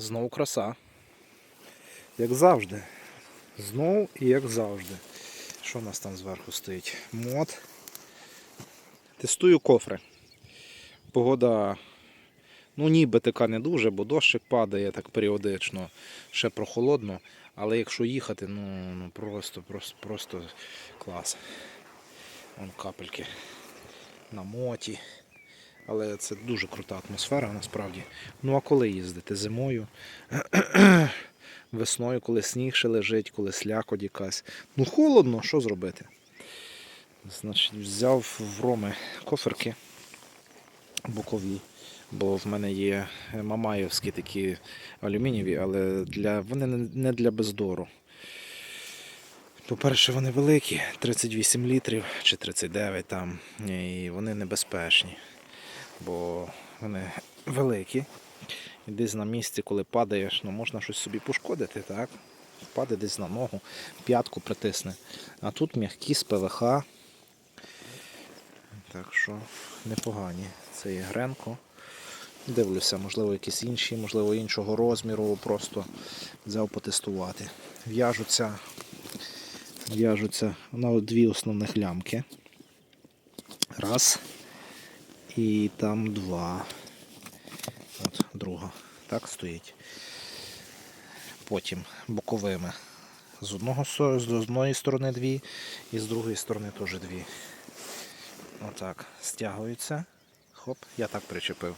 Знову краса. Як завжди. Знов і як завжди. Що у нас там зверху стоїть? Мод. Тестую кофри. Погода, ну ніби така не дуже, бо дощик падає так періодично, ще прохолодно. Але якщо їхати, ну, ну просто, просто, просто клас. Вон капельки на моті. Але це дуже крута атмосфера насправді. Ну а коли їздити? Зимою, весною, коли сніг ще лежить, коли слякоть якась. Ну холодно, що зробити? Значить, взяв в Роми коферки бокові, бо в мене є мамаєвські такі алюмінієві, але для, вони не- для бездору. По-перше, вони великі, 38 літрів чи 39 там, і вони небезпечні, бо вони великі. І десь на місці, коли падаєш, ну можна щось собі пошкодити, так? Впаде десь на ногу, п'ятку притисне. А тут м'які з ПВХ. Так що непогані. Це є Гренко. Дивлюся, можливо, якісь інші, можливо, іншого розміру, просто взяв потестувати. В'яжуться в'яжуться на дві основних лямки. Раз. І там два. От друга. Так стоїть. Потім боковими. З, одного, з одної сторони дві, і з другої сторони теж дві. Отак. Стягуються. Хоп, я так причепив.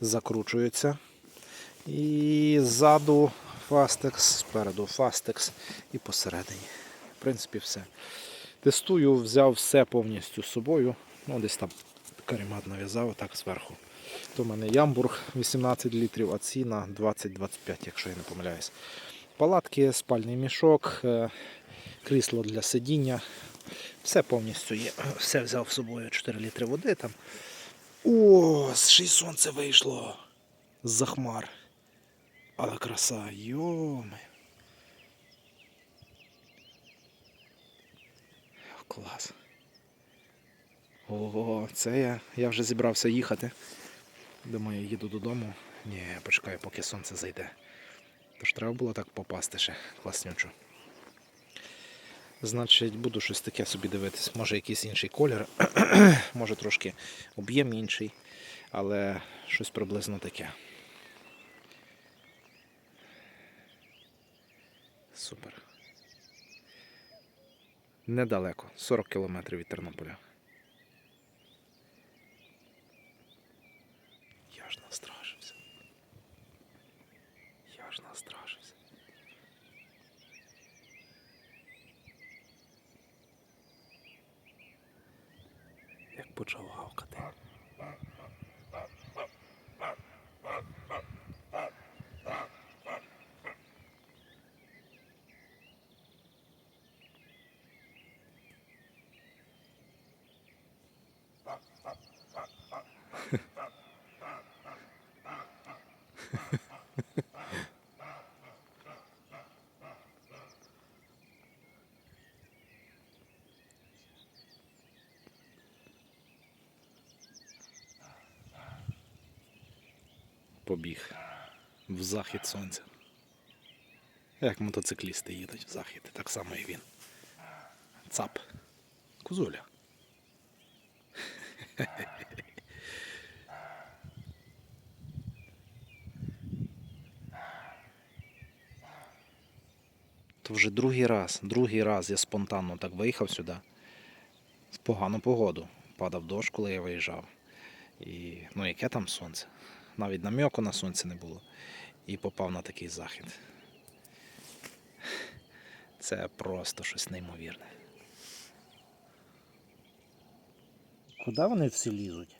Закручуються. І ззаду фастекс, спереду фастекс і посередині. В принципі, все. Тестую, взяв все повністю з собою. Ну, десь там каремат нав'язав так зверху. То в мене ямбург 18 літрів, а ціна 20-25, якщо я не помиляюсь. Палатки, спальний мішок, е, крісло для сидіння. Все повністю є. Все взяв з собою 4 літри води там. О, ще й сонце вийшло. З-за хмар. Але краса, йоми. Клас. Ого, це я. Я вже зібрався їхати. Думаю, їду додому. Ні, почекаю, поки сонце зайде. Тож треба було так попасти ще класнючо. Значить, буду щось таке собі дивитись. Може якийсь інший колір, може трошки об'єм інший, але щось приблизно таке. Супер. Недалеко, 40 кілометрів від Тернополя. Я ж настрашився. Я ж настрашився. Як почав гавкати. Побіг в захід сонця. Як мотоциклісти їдуть в захід, так само і він. Цап. Кузуля. То вже другий раз, другий раз я спонтанно так виїхав сюди. В погану погоду. Падав дощ, коли я виїжджав. І ну яке там сонце? Навіть намеку на сонце не було. І попав на такий захід. Це просто щось неймовірне. Куди вони всі лізуть?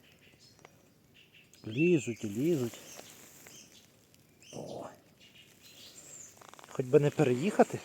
Лізуть і лізуть. О. Хоч би не переїхати.